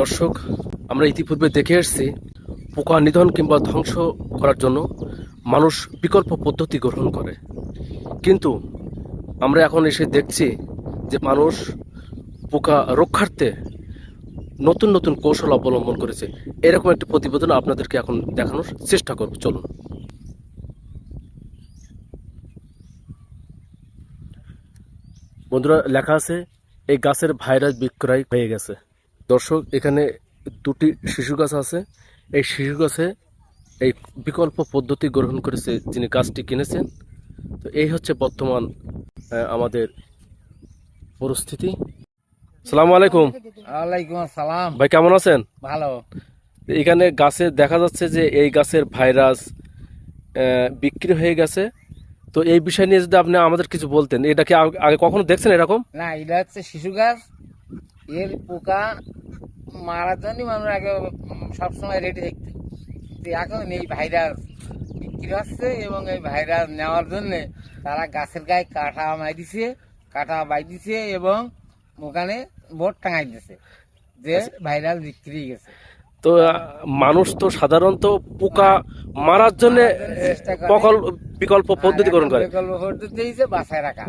দর্শক, আমরা ইতিপূর্বে দেখে এসেছি পোকা নিধন কিংবা ধ্বংস করার জন্য মানুষ বিকল্প পদ্ধতি গ্রহণ করে। কিন্তু আমরা এখন এসে দেখছি যে মানুষ পোকা রক্ষার্থে নতুন নতুন কৌশল অবলম্বন করেছে। এরকম একটি প্রতিবেদন আপনাদেরকে এখন দেখানোর চেষ্টা করব। চলুন। বন্ধুরা, লেখা আছে, এই গাছের ভাইরাস বিক্রয় হয়ে গেছে। দর্শক এখানে দুটি শিশু গাছ আছে। এই শিশু গাছে এই বিকল্প পদ্ধতি গ্রহণ করেছে যিনি গাছটি কিনেছেন। তো এই হচ্ছে বর্তমান আমাদের পরিস্থিতি। সালাম আলাইকুম। ওয়ালাইকুম আসসালাম। ভাই কেমন আছেন? ভালো। এখানে গাছে দেখা যাচ্ছে যে এই গাছের ভাইরাস বিক্রি হয়ে গেছে। তো এই বিষয় নিয়ে যদি আপনি আমাদের কিছু বলতেন এটা কি আগে আগে কখনো দেখছেন এরকম? না এটা হচ্ছে শিশু গাছ। এর পোকা মারার জন্যই মানুষ আগে সবসময় রেডি থাকতে। তো এখন এই ভাইরাস বিক্রি হচ্ছে এবং এই ভাইরাস নেওয়ার জন্য তারা গাছের গায়ে দিছে কাটা বাই দিছে এবং ওখানে বোর্ড টাঙাই দিছে যে ভাইরাস বিক্রি গেছে। তো মানুষ তো সাধারণত পোকা মারার জন্য। বিকল্প পদ্ধতি গ্রহণ করে। বিকল্প পদ্ধতি বাসায় রাখা।